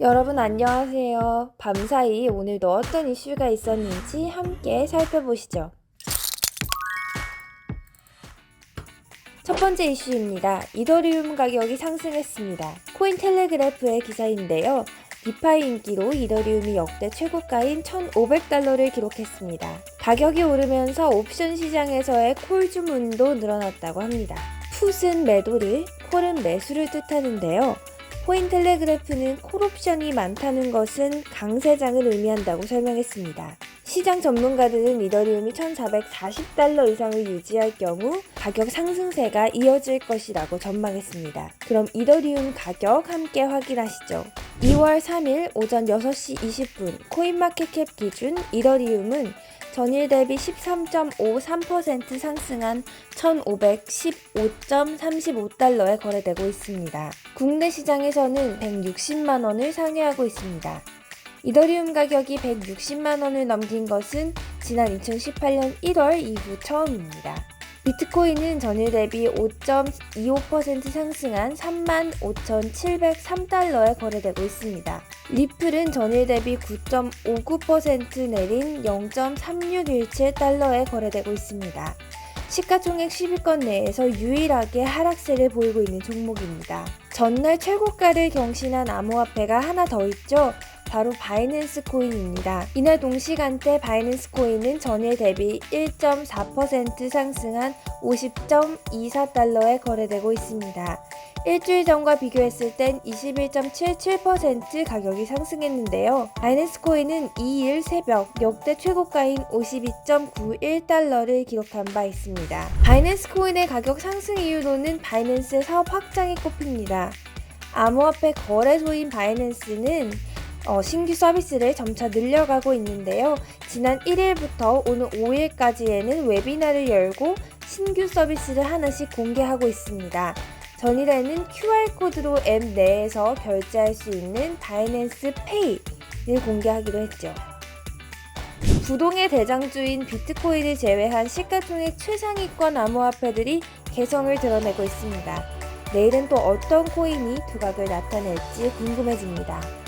여러분 안녕하세요. 밤사이 오늘도 어떤 이슈가 있었는지 함께 살펴보시죠. 첫 번째 이슈입니다. 이더리움 가격이 상승했습니다. 코인텔레그래프의 기사인데요. 디파이 인기로 이더리움이 역대 최고가인 1,500달러를 기록했습니다. 가격이 오르면서 옵션 시장에서의 콜 주문도 늘어났다고 합니다. 풋은 매도를, 콜은 매수를 뜻하는데요. 코인 텔레그래프는 콜옵션이 많다는 것은 강세장을 의미한다고 설명했습니다. 시장 전문가들은 이더리움이 1,440달러 이상을 유지할 경우 가격 상승세가 이어질 것이라고 전망했습니다. 그럼 이더리움 가격 함께 확인하시죠. 2월 3일 오전 6시 20분 코인마켓캡 기준 이더리움은 전일 대비 13.53% 상승한 1,515.35달러에 거래되고 있습니다. 국내 시장 에서는 160만 원을 상회하고 있습니다. 이더리움 가격이 160만 원을 넘긴 것은 지난 2018년 1월 이후 처음입니다. 비트코인은 전일 대비 5.25% 상승한 35,703달러에 거래되고 있습니다. 리플은 전일 대비 9.59% 내린 0.3617달러에 거래되고 있습니다. 시가총액 10위권 내에서 유일하게 하락세를 보이고 있는 종목입니다. 전날 최고가를 경신한 암호화폐가 하나 더 있죠. 바로 바이낸스 코인입니다. 이날 동시간대 바이낸스 코인은 전일 대비 1.4% 상승한 50.24달러에 거래되고 있습니다. 일주일 전과 비교했을 땐 21.77% 가격이 상승했는데요. 바이낸스 코인은 2일 새벽 역대 최고가인 52.91달러를 기록한 바 있습니다. 바이낸스 코인의 가격 상승 이유로는 바이낸스의 사업 확장이 꼽힙니다. 암호화폐 거래소인 바이낸스는 어, 신규 서비스를 점차 늘려가고 있는데요. 지난 1일부터 오늘 5일까지에는 웨비나를 열고 신규 서비스를 하나씩 공개하고 있습니다. 전일에는 QR코드로 앱 내에서 결제할 수 있는 바이낸스 페이를 공개하기로 했죠. 부동의 대장주인 비트코인을 제외한 시가총액 최상위권 암호화폐들이 개성을 드러내고 있습니다. 내일은 또 어떤 코인이 두각을 나타낼지 궁금해집니다.